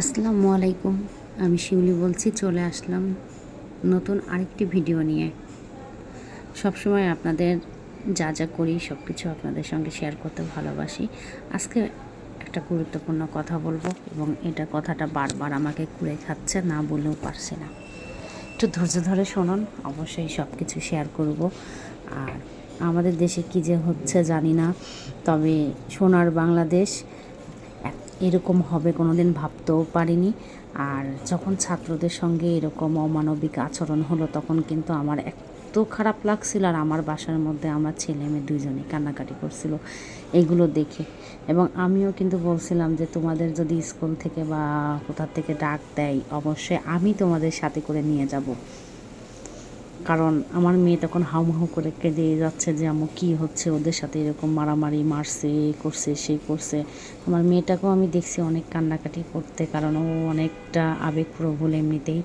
আসসালামু আলাইকুম। আমি শিউলি বলছি, চলে আসলাম নতুন আরেকটি ভিডিও নিয়ে। সবসময় আপনাদের যা যা করি সব কিছু আপনাদের সঙ্গে শেয়ার করতে ভালোবাসি। আজকে একটা গুরুত্বপূর্ণ কথা বলব এবং এটা কথাটা বারবার আমাকে কুড়ে খাচ্ছে, না বলেও পারছে না। একটু ধৈর্য ধরে শুনুন, অবশ্যই সব কিছু শেয়ার করব। আর আমাদের দেশে কী যে হচ্ছে জানি না, তবে সোনার বাংলাদেশ এরকম হবে, কোনোদিন ভাবতেও পারিনি। আর যখন ছাত্রদের সঙ্গে এরকম অমানবিক আচরণ হলো, তখন কিন্তু আমার এত খারাপ লাগছিল আর আমার বাসার মধ্যে আমার ছেলে মেয়ে দুজনে কান্নাকাটি করছিল এগুলো দেখে। এবং আমিও কিন্তু বলছিলাম যে, তোমাদের যদি স্কুল থেকে বা কোথা থেকে ডাক দেয়, অবশ্যই আমি তোমাদের সাথে করে নিয়ে যাব। কারণ আমার মেয়ে তখন হাউমাহু করে কেঁদে যাচ্ছে যে আমু কী হচ্ছে? ওদের সাথে এরকম মারামারি, মারছে, এ করছে, সে করছে। আমার মেয়েটাকেও আমি দেখছি অনেক কান্নাকাটি করতে, কারণ ও অনেকটা আবেগপ্রবল, এমনিতেই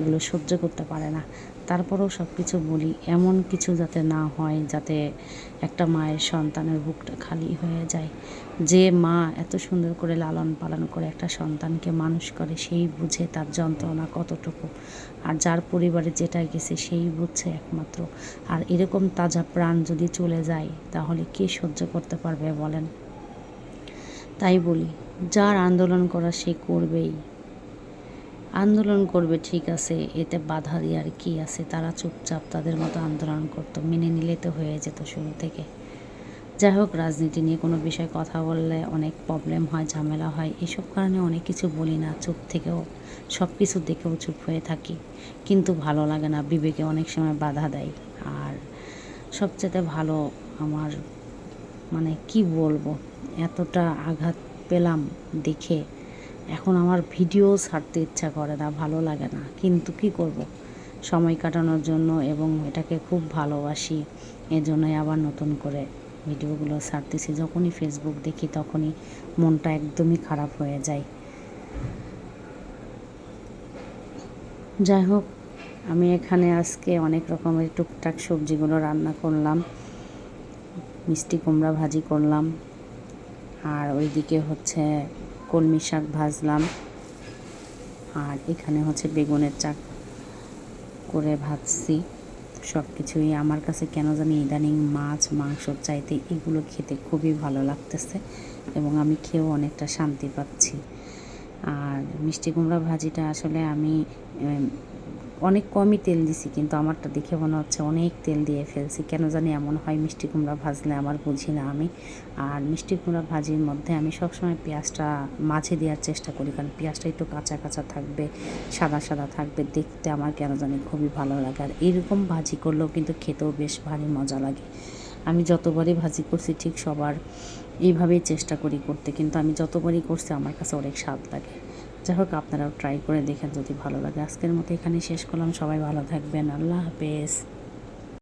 এগুলো সহ্য করতে পারে না। তারপরেও সব কিছু বলি, এমন কিছু যাতে না হয়, যাতে একটা মায়ের সন্তানের বুকটা খালি হয়ে যায়। যে মা এত সুন্দর করে লালন পালন করে একটা সন্তানকে মানুষ করে, সেই বুঝে তার যন্ত্রণা কতটুকু। আর যার পরিবারে যেটা গেছে, সেই বুঝছে একমাত্র। আর এরকম তাজা প্রাণ যদি চলে যায়, তাহলে কে সহ্য করতে পারবে বলেন? তাই বলি, যার আন্দোলন করা সে করবেই। আন্দোলন করবে, ঠিক আছে, এতে বাধা দিয়ে আর কি আছে? তারা চুপচাপ তাদের মতো আন্দোলন করতো, মেনে নিলে তো হয়ে যেত শুরু থেকে। যাই হোক, রাজনীতি নিয়ে কোনো বিষয়ে কথা বললে অনেক প্রবলেম হয়, ঝামেলা হয়। এসব কারণে অনেক কিছু বলি না, চুপ থেকেও, সব কিছু দেখেও চুপ হয়ে থাকি। কিন্তু ভালো লাগে না, বিবেকে অনেক সময় বাধা দেয়। আর সবচেয়ে ভালো আমার মানে কি বলব, এতটা আঘাত পেলাম দেখে এখন আমার ভিডিও ছাড়তে ইচ্ছা করে না, ভালো লাগে না। কিন্তু কি করব? সময় কাটানোর জন্য এবং এটাকে খুব ভালোবাসি, এজন্যই আবার নতুন করে ভিডিওগুলো ছাড়তেছি। যখনই ফেসবুক দেখি তখনই মনটা একদমই খারাপ হয়ে যায়। যাই হোক আমি এখানে আজকে অনেক রকমের টুকটাক সবজিগুলো রান্না করলাম, মিষ্টি কুমড়া ভাজি করলাম, আর ওইদিকে হচ্ছে কলমি শাক ভাজলাম। আর এখানে হচ্ছে বেগুনের চাক করে ভাজছি। সব কিছুই আমার কাছে কেন জানি ইদানিং মাছ, মাংস চাইতে এগুলো খেতে খুবই ভালো লাগতেছে এবং আমি খেয়েও অনেকটা শান্তি পাচ্ছি। আর মিষ্টি কুমড়া ভাজিটা আসলে আমি অনেক কমই তেল দিছি, কিন্তু আমারটা দেখে মনে হচ্ছে অনেক তেল দিয়ে ফেলছি। কেন জানি এমন হয় মিষ্টি কুমড়া ভাজলে আমার বুঝি না আমি। আর মিষ্টি কুমড়া ভাজির মধ্যে আমি সবসময় পেঁয়াজটা মাঝে দেওয়ার চেষ্টা করি, কারণ পেঁয়াজটা একটু কাঁচা কাঁচা থাকবে, সাদা সাদা থাকবে, দেখতে আমার কেন জানি খুবই ভালো লাগে। আর এরকম ভাজি করলেও কিন্তু খেতেও বেশ ভারী মজা লাগে। আমি যতবারই ভাজি করছি, ঠিক সবার এইভাবেই চেষ্টা করি করতে, কিন্তু আমি যতবারই করছি আমার কাছে অনেক স্বাদ লাগে। যাই হোক, আপনারাও ট্রাই করে দেখেন যদি ভালো লাগে। আজকের মতো এখানে শেষ করলাম। সবাই ভালো থাকবেন। আল্লাহ হাফেজ।